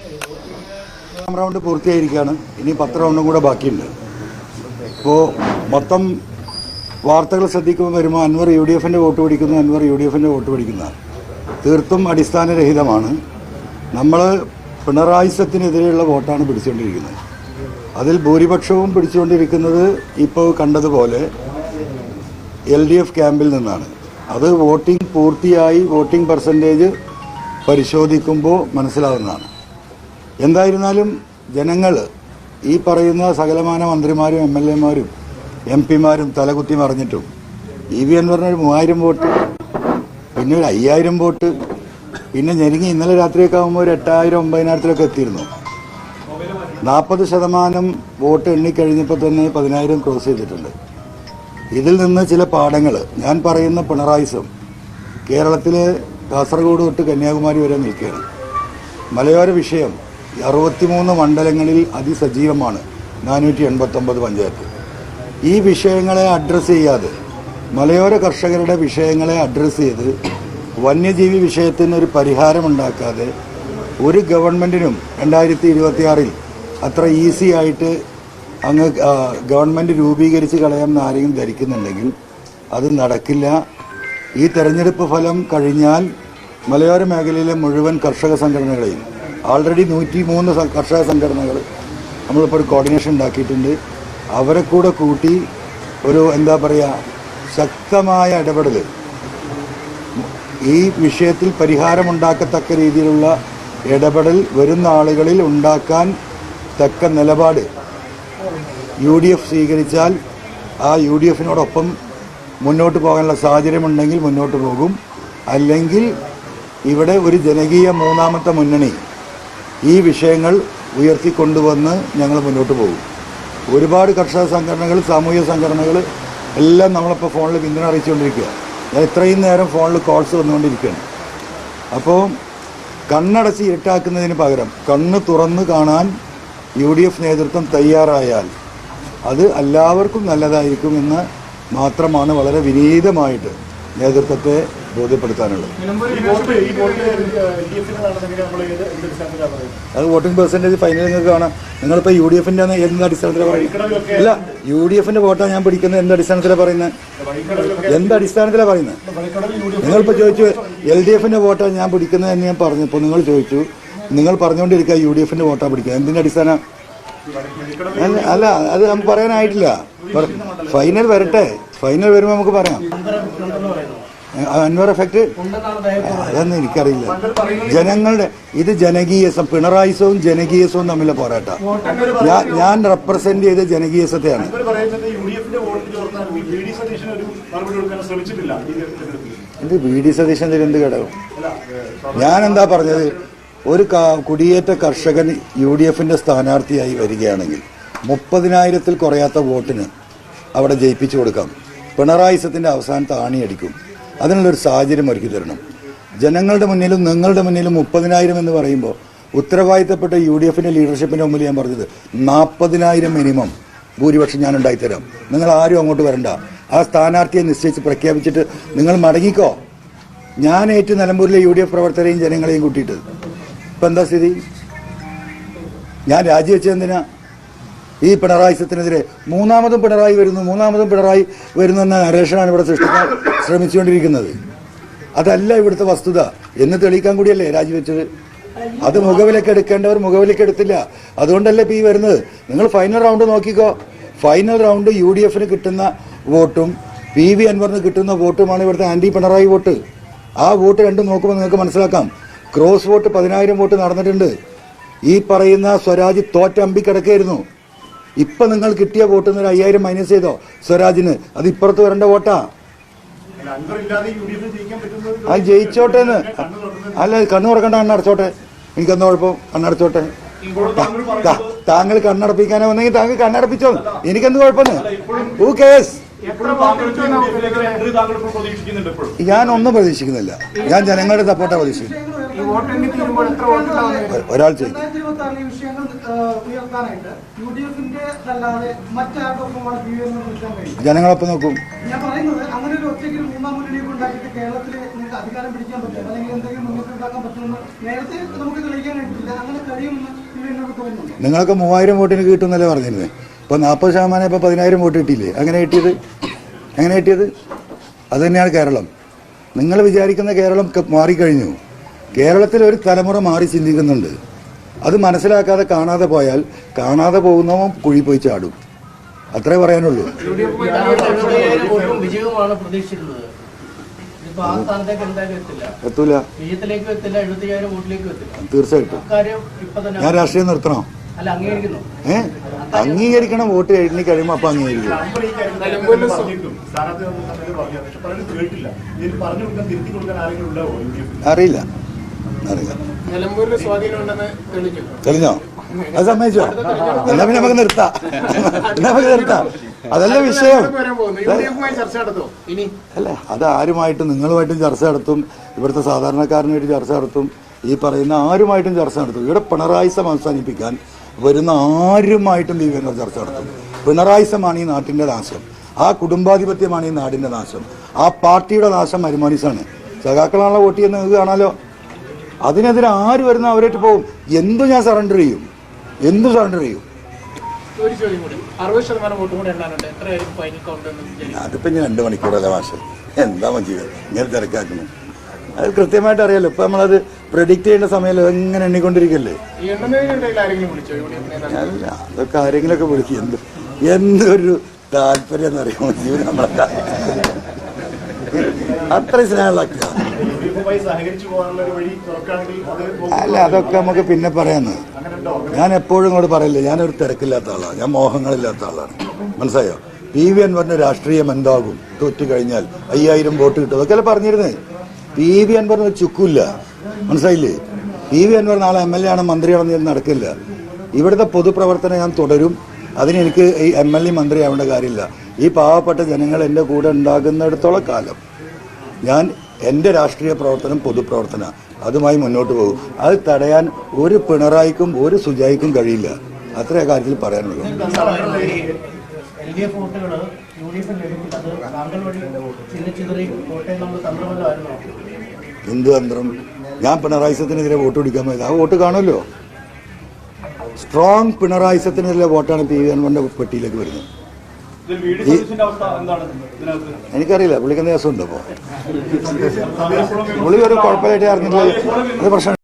ഒന്നാം റൗണ്ട് പൂർത്തിയായിരിക്കുകയാണ്. ഇനി പത്ത് റൗണ്ടും കൂടെ ബാക്കിയുണ്ട്. ഇപ്പോൾ മൊത്തം വാർത്തകൾ ശ്രദ്ധിക്കുമ്പോൾ വരുമ്പോൾ അൻവർ യു ഡി എഫിന്റെ വോട്ട് പിടിക്കുന്നു അൻവർ യു ഡി എഫിന്റെ വോട്ട് പിടിക്കുന്ന. തീർത്തും അടിസ്ഥാനരഹിതമാണ്. നമ്മൾ പിണറായിസത്തിനെതിരെയുള്ള വോട്ടാണ് പിടിച്ചുകൊണ്ടിരിക്കുന്നത്. അതിൽ ഭൂരിപക്ഷവും പിടിച്ചുകൊണ്ടിരിക്കുന്നത് ഇപ്പോൾ കണ്ടതുപോലെ എൽ ഡി എഫ് ക്യാമ്പിൽ നിന്നാണ്. അത് വോട്ടിംഗ് പൂർത്തിയായി വോട്ടിംഗ് പെർസെന്റേജ് പരിശോധിക്കുമ്പോൾ മനസ്സിലാവുന്നതാണ്. എന്തായിരുന്നാലും ജനങ്ങൾ ഈ പറയുന്ന സകലമാന മന്ത്രിമാരും എം എൽ എമാരും എം പിമാരും തലകുത്തി മറിഞ്ഞിട്ടും ഇ വി അൻവറിന് ഒരു മൂവായിരം വോട്ട് പിന്നെ ഒരു അയ്യായിരം വോട്ട് പിന്നെ ഞെരുങ്ങി ഇന്നലെ രാത്രിയൊക്കെ ആകുമ്പോൾ ഒരു എട്ടായിരം ഒമ്പതിനായിരത്തിലൊക്കെ എത്തിയിരുന്നു. നാൽപ്പത് ശതമാനം വോട്ട് എണ്ണിക്കഴിഞ്ഞപ്പോൾ തന്നെ പതിനായിരം ക്രോസ് ചെയ്തിട്ടുണ്ട്. ഇതിൽ നിന്ന് ചില പാഠങ്ങൾ ഞാൻ പറയുന്ന പിണറായിസം കേരളത്തിലെ കാസർഗോഡ് തൊട്ട് കന്യാകുമാരി വരെ നിൽക്കുകയാണ്. മലയോര വിഷയം അറുപത്തിമൂന്ന് മണ്ഡലങ്ങളിൽ അതിസജീവമാണ് നാനൂറ്റി എൺപത്തൊമ്പത് പഞ്ചായത്ത്. ഈ വിഷയങ്ങളെ അഡ്രസ്സ് ചെയ്യാതെ മലയോര കർഷകരുടെ വിഷയങ്ങളെ അഡ്രസ്സ് ചെയ്ത് വന്യജീവി വിഷയത്തിന് ഒരു പരിഹാരമുണ്ടാക്കാതെ ഒരു ഗവൺമെന്റിനും രണ്ടായിരത്തി ഇരുപത്തിയാറിൽ അത്ര ഈസി ആയിട്ട് അങ്ങ് ഗവൺമെന്റ് രൂപീകരിച്ച് കളയാമെന്ന് ആരെങ്കിലും ധരിക്കുന്നുണ്ടെങ്കിൽ അത് നടക്കില്ല. ഈ തെരഞ്ഞെടുപ്പ് ഫലം കഴിഞ്ഞാൽ മലയോര മേഖലയിലെ മുഴുവൻ കർഷക സംഘടനകളെയും ആൾറെഡി നൂറ്റി മൂന്ന് കർഷക സംഘടനകൾ നമ്മളിപ്പോൾ ഒരു കോർഡിനേഷൻ ഉണ്ടാക്കിയിട്ടുണ്ട്. അവരെ കൂടെ കൂട്ടി ഒരു എന്താ പറയുക ശക്തമായ ഇടപെടൽ ഈ വിഷയത്തിൽ പരിഹാരമുണ്ടാക്കത്തക്ക രീതിയിലുള്ള ഇടപെടൽ വരുന്ന ആളുകളിൽ ഉണ്ടാക്കാൻ തക്ക നിലപാട് യു ഡി എഫ് സ്വീകരിച്ചാൽ ആ യു ഡി എഫിനോടൊപ്പം മുന്നോട്ട് പോകാനുള്ള സാഹചര്യമുണ്ടെങ്കിൽ മുന്നോട്ട് പോകും. അല്ലെങ്കിൽ ഇവിടെ ഒരു ജനകീയ മൂന്നാമത്തെ മുന്നണി ഈ വിഷയങ്ങൾ ഉയർത്തിക്കൊണ്ടുവന്ന് ഞങ്ങൾ മുന്നോട്ട് പോകും. ഒരുപാട് കർഷക സംഘടനകൾ സാമൂഹിക സംഘടനകൾ എല്ലാം നമ്മളിപ്പോൾ ഫോണിൽ പിന്തുണ അറിയിച്ചുകൊണ്ടിരിക്കുക. ഞാൻ ഇത്രയും നേരം ഫോണിൽ കോൾസ് വന്നുകൊണ്ടിരിക്കുകയാണ്. അപ്പോൾ കണ്ണടച്ച് ഇരുട്ടാക്കുന്നതിന് പകരം കണ്ണ് തുറന്ന് കാണാൻ യു ഡി എഫ് നേതൃത്വം തയ്യാറായാൽ അത് എല്ലാവർക്കും നല്ലതായിരിക്കും എന്ന് മാത്രമാണ് വളരെ വിനീതമായിട്ട് നേതൃത്വത്തെ ബോധ്യപ്പെടുത്താനുള്ളത്. അത് വോട്ടിംഗ് പെർസെന്റേജ് ഫൈനൽ നിങ്ങൾക്ക് കാണാം. നിങ്ങളിപ്പോൾ യു ഡി എഫിന്റെ എന്ത് അടിസ്ഥാനത്തിലാണ് പറയുന്നത്? ഇല്ല യു ഡി എഫിന്റെ വോട്ടാണ് ഞാൻ പിടിക്കുന്നത് എന്ത് അടിസ്ഥാനത്തിലാണ് പറയുന്നത്? എന്ത് അടിസ്ഥാനത്തിലാണ് പറയുന്നത്? നിങ്ങളിപ്പോൾ ചോദിച്ചു എൽ ഡി എഫിന്റെ വോട്ടാണ് ഞാൻ പിടിക്കുന്നത് എന്ന് ഞാൻ പറഞ്ഞു. ഇപ്പോൾ നിങ്ങൾ ചോദിച്ചു നിങ്ങൾ പറഞ്ഞുകൊണ്ടിരിക്കുക യു ഡി എഫിന്റെ വോട്ടാണ് പിടിക്കുക. എന്തിന്റെ അടിസ്ഥാനം? അല്ല അത് നമുക്ക് പറയാനായിട്ടില്ല. ഫൈനൽ വരട്ടെ. ഫൈനൽ വരുമ്പോൾ നമുക്ക് പറയാം. അൻവർ എഫക്റ്റ് അതൊന്നും എനിക്കറിയില്ല. ജനങ്ങളുടെ ഇത് ജനകീയസം പിണറായിസവും ജനകീയസവും തമ്മിലെ പോരാട്ട. ഞാൻ റെപ്രസെന്റ് ചെയ്ത ജനകീയസത്തെയാണ്. ഇത് വി ഡി സതീശൻ എന്ത് ഘടകം? ഞാൻ എന്താ പറഞ്ഞത്? ഒരു കുടിയേറ്റ കർഷകൻ യു ഡി എഫിന്റെ സ്ഥാനാർത്ഥിയായി വരികയാണെങ്കിൽ മുപ്പതിനായിരത്തിൽ കുറയാത്ത വോട്ടിന് അവിടെ ജയിപ്പിച്ചു കൊടുക്കാം. പിണറായിസത്തിന്റെ അവസാനത്ത് ആണിയടിക്കും. അതിനുള്ളൊരു സാഹചര്യം ഒരുക്കി തരണം. ജനങ്ങളുടെ മുന്നിലും നിങ്ങളുടെ മുന്നിലും മുപ്പതിനായിരം എന്ന് പറയുമ്പോൾ ഉത്തരവാദിത്തപ്പെട്ട യു ഡി എഫിന്റെ ലീഡർഷിപ്പിന്റെ മുമ്പിൽ ഞാൻ പറഞ്ഞത് നാൽപ്പതിനായിരം മിനിമം ഭൂരിപക്ഷം ഞാൻ ഉണ്ടായിത്തരാം. നിങ്ങൾ ആരും അങ്ങോട്ട് വരണ്ട. ആ സ്ഥാനാർത്ഥിയെ നിശ്ചയിച്ച് പ്രഖ്യാപിച്ചിട്ട് നിങ്ങൾ മടങ്ങിക്കോ. ഞാൻ ഏറ്റു നിലമ്പൂരിലെ യു ഡി എഫ് പ്രവർത്തകരെയും ജനങ്ങളെയും കൂട്ടിയിട്ട്. ഇപ്പം എന്താ സ്ഥിതി? ഞാൻ രാജിവെച്ചെന്തിനാ ഈ പിണറായി സത്തിനെതിരെ മൂന്നാമതും പിണറായി വരുന്നു മൂന്നാമതും പിണറായി വരുന്നു എന്ന നരേഷനാണ് ഇവിടെ സൃഷ്ടിക്കാൻ ശ്രമിച്ചുകൊണ്ടിരിക്കുന്നത് അതല്ല ഇവിടുത്തെ വസ്തുത. എന്ന് തെളിയിക്കാൻ കൂടിയല്ലേ രാജിവെച്ചത് അത് മുഖവിലേക്ക് എടുക്കേണ്ടവർ മുഖവിലേക്ക് എടുത്തില്ല. അതുകൊണ്ടല്ലേ ഇപ്പം ഈ വരുന്നത്? നിങ്ങൾ ഫൈനൽ റൗണ്ട് നോക്കിക്കോ. ഫൈനൽ റൗണ്ട് യു ഡി എഫിന് കിട്ടുന്ന വോട്ടും പി വി അൻവറിന് കിട്ടുന്ന വോട്ടുമാണ് ഇവിടുത്തെ ആന്റി പിണറായി വോട്ട്. ആ വോട്ട് രണ്ടും നോക്കുമ്പോൾ നിങ്ങൾക്ക് മനസ്സിലാക്കാം. ക്രോസ് വോട്ട് പതിനായിരം വോട്ട് നടന്നിട്ടുണ്ട്. ഈ പറയുന്ന സ്വരാജ് തോറ്റമ്പി കിടക്കായിരുന്നു ഇപ്പം നിങ്ങൾ കിട്ടിയ വോട്ടിൽ നിന്ന് അയ്യായിരം മൈനസ് ചെയ്തോ സ്വരാജിന്? അത് ഇപ്പുറത്ത് വരേണ്ട വോട്ടാ. അത് ജയിച്ചോട്ടെ എന്ന് അല്ല കണ്ണു തുറക്കണ്ട കണ്ണടച്ചോട്ടെ. എനിക്കെന്താ കുഴപ്പം? കണ്ണടച്ചോട്ടെ. താങ്കൾ കണ്ണടപ്പിക്കാനോ വന്നെങ്കിൽ താങ്കൾ കണ്ണടപ്പിച്ചോ. എനിക്കെന്ത് കുഴപ്പമെന്ന്? ഹൂ കേസ് ഞാൻ ഒന്നും പ്രതീക്ഷിക്കുന്നില്ല. ഞാൻ ജനങ്ങളുടെ സപ്പോർട്ടാണ് പ്രതീക്ഷിക്കുന്നത്. ഒരാൾ ജനങ്ങളൊപ്പം നോക്കും. നിങ്ങൾക്ക് മൂവായിരം വോട്ടിന് കിട്ടുന്നല്ലേ പറഞ്ഞിരുന്നത് ഇപ്പൊ നാൽപ്പത് ശതമാനം ഇപ്പൊ പതിനായിരം വോട്ട് കിട്ടിയില്ലേ? അങ്ങനെ കിട്ടിയത്? എങ്ങനെ കിട്ടിയത്? അത് തന്നെയാണ് കേരളം. നിങ്ങൾ വിചാരിക്കുന്ന കേരളം മാറിക്കഴിഞ്ഞു. കേരളത്തിൽ ഒരു തലമുറ മാറി ചിന്തിക്കുന്നുണ്ട്. അത് മനസ്സിലാക്കാതെ കാണാതെ പോയാൽ കാണാതെ പോകുന്നവൻ കുഴി പോയി ചാടും. അത്രേ പറയാനുള്ളൂ. എത്തൂല. തീർച്ചയായിട്ടും. അക്കാര്യം ഇപ്പൊ തന്നെ ഞാൻ രാഷ്ട്രീയം നിർത്തണോ? ഏ? അംഗീകരിക്കണം വോട്ട് എഴുതി കഴിയുമ്പോൾ അപ്പൊ അംഗീകരിക്കും. അറിയില്ല. തെളിഞ്ഞു? അത് സമ്മതിച്ചോ? എന്നാ പിന്നെ നമുക്ക് നിർത്താം. എന്നാ നമുക്ക് നിർത്താം. അതല്ല വിഷയം. അല്ല. അത് ആരുമായിട്ടും നിങ്ങളുമായിട്ടും ചർച്ച നടത്തും. ഇവിടുത്തെ സാധാരണക്കാരനുമായിട്ട് ചർച്ച നടത്തും. ഈ പറയുന്ന ആരുമായിട്ടും ചർച്ച നടത്തും. ഇവിടെ പിണറായി സം അവസാനിപ്പിക്കാൻ വരുന്ന ആരുമായിട്ടും ബി ചർച്ച നടത്തും. പിണറായി സമാണ് ഈ നാട്ടിന്റെ നാശം. ആ കുടുംബാധിപത്യമാണ് ഈ നാടിന്റെ നാശം. ആ പാർട്ടിയുടെ നാശം മരുമാനിസാണ് സഖാക്കളാണല്ലോ വോട്ട് ചെയ്യുന്നത് നിങ്ങൾക്ക് കാണാലോ? അതിനെതിരെ ആര് വരുന്ന അവരായിട്ട് പോകും? എന്തും ഞാൻ സറണ്ടർ ചെയ്യും. എന്തും സറണ്ടർ ചെയ്യും. അതിപ്പോൾ ഞാൻ രണ്ട് മണിക്കൂറല്ല മാഷ്? എന്താ മഞ്ചിയത് ഇങ്ങനെ തിരക്കാക്കുന്നു. അത് കൃത്യമായിട്ട് അറിയാലോ. ഇപ്പം നമ്മളത് പ്രഡിക്റ്റ് ചെയ്യേണ്ട സമയമല്ലോ എങ്ങനെ എണ്ണിക്കൊണ്ടിരിക്കല്ലേ? അതൊക്കെ ആരെങ്കിലൊക്കെ വിളിക്കും. എന്ത് എന്തൊരു താല്പര്യം എന്നറിയാമോ ജീവൻ നമ്മളെ അത്രയും സ്നേഹമുള്ള അല്ല അതൊക്കെ നമുക്ക് പിന്നെ പറയാന്ന്. ഞാൻ എപ്പോഴും ഇങ്ങോട്ട് പറയില്ല ഞാനൊരു തിരക്കില്ലാത്ത ആളാണ് ഞാൻ മോഹങ്ങളില്ലാത്ത ആളാണ്. മനസ്സിലായോ? പി വി അൻവറിന്റെ രാഷ്ട്രീയം എന്താകും? തോറ്റു കഴിഞ്ഞാൽ അയ്യായിരം വോട്ട് കിട്ടും. അതൊക്കെ പറഞ്ഞിരുന്നേ? പി വി അൻവറിന് പറഞ്ഞ ചുക്കില്ല. മനസ്സിലായില്ലേ? പി വി അൻവർ നാളെ എം എൽ എ ആണ് മന്ത്രിയാണെന്ന് ഞാൻ നടക്കില്ല. ഇവിടുത്തെ പൊതുപ്രവർത്തനം ഞാൻ തുടരും. അതിന് എനിക്ക് ഈ എം എൽ എ മന്ത്രി ആവേണ്ട കാര്യമില്ല. ഈ പാവപ്പെട്ട ജനങ്ങൾ എന്റെ കൂടെ ഉണ്ടാകുന്നിടത്തോളം കാലം ഞാൻ എന്റെ രാഷ്ട്രീയ പ്രവർത്തനം പൊതുപ്രവർത്തന. അതുമായി മുന്നോട്ട് പോകും. അത് തടയാൻ ഒരു പിണറായിക്കും ഒരു സുജായിക്കും കഴിയില്ല. അത്രേ കാര്യത്തിൽ പറയാനുള്ളൂ. എന്ത് തന്ത്രം? ഞാൻ പിണറായിസത്തിനെതിരെ വോട്ട് പിടിക്കാൻ പോയത്. ആ വോട്ട് കാണുമല്ലോ. സ്ട്രോങ് പിണറായിസത്തിനെതിരെ വോട്ടാണ് പി വി പെട്ടിയിലേക്ക് വരുന്നത്. എനിക്കറിയില്ല. പുള്ളിക്ക് എന്ത് ദിവസമുണ്ടോ അപ്പോൾ പുള്ളി ഒരു കുഴപ്പമായിട്ട് അറിഞ്ഞിട്ടില്ല അത് പ്രശ്നം